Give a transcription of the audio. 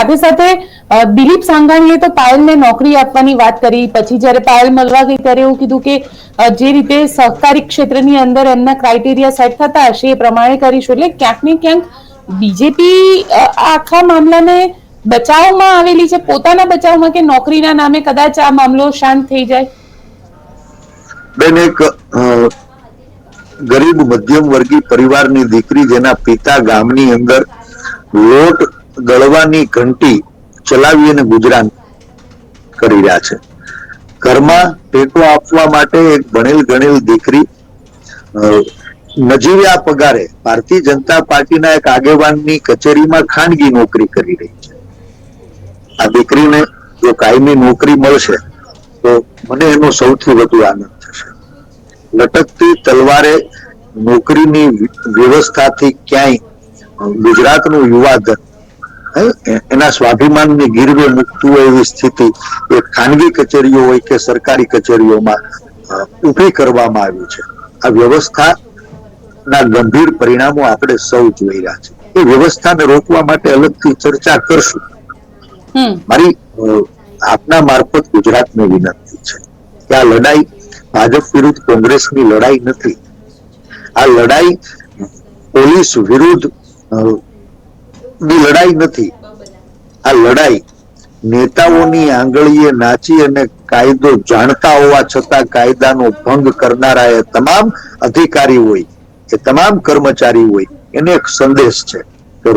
સાથે સાથે દિલીપ સાંગાણીએ તો પાયલને નોકરી આપવાની વાત કરી. પછી જ્યારે પાયલ મળવા ગઈ ત્યારે એવું કીધું કે જે રીતે સહકારી ક્ષેત્રની અંદર એમના ક્રાઇટેરિયા સેટ થતા હશે એ પ્રમાણે કરીશું. એટલે ક્યાંક ને ક્યાંક બીજેપી આખા મામલાને બચાવમાં આવેલી છે. પોતાના બચાવમાં કે નોકરીના નામે કદાચ આ મામલો શાંત થઈ જાય? બેન, એક ગરીબ મધ્યમ વર્ગીય પરિવારની દીકરી જેના પિતા ગામની અંદર લોટ ગળવાની ઘંટી ચલાવી અને ગુજરાન કરી રહ્યા છે. ઘરમાં ટેકો આપવા માટે એક ભણેલ ગણેલ દીકરી નજીવ્યા પગારે ભારતીય જનતા પાર્ટીના એક આગેવાનની કચેરીમાં ખાનગી નોકરી કરી રહી છે. આ દીકરીને જો કાયમી નોકરી મળશે, તો મને એનો સૌથી વધુ આનંદ થશે. લટકતી તલવારે નોકરીની વ્યવસ્થાથી ક્યાંય ગુજરાતનું યુવાધન એના સ્વાભિમાનને ગીરવે મૂકતું હોય એવી સ્થિતિ એ ખાનગી કચેરીઓ હોય કે સરકારી કચેરીઓમાં ઊભી કરવામાં આવી છે. આ વ્યવસ્થા ના ગંભીર પરિણામો આપણે સૌ જોઈ રહ્યા છે એ વ્યવસ્થાને રોકવા માટે અલગથી ચર્ચા કરશું. મારી આપના મારફત ગુજરાતને વિનંતી છે કે આ લડાઈ ભાજપ વિરુદ્ધ કોંગ્રેસની લડાઈ નથી. આ લડાઈ પોલીસ વિરુદ્ધ ની લડાઈ નથી. આ લડાઈ નેતાઓની આંગળીએ નાચી અને કાયદો જાણતા હોવા છતાં કાયદાનો ભંગ કરનારા એ તમામ અધિકારી હોય એ તમામ કર્મચારી હોય એને એક સંદેશ છે કે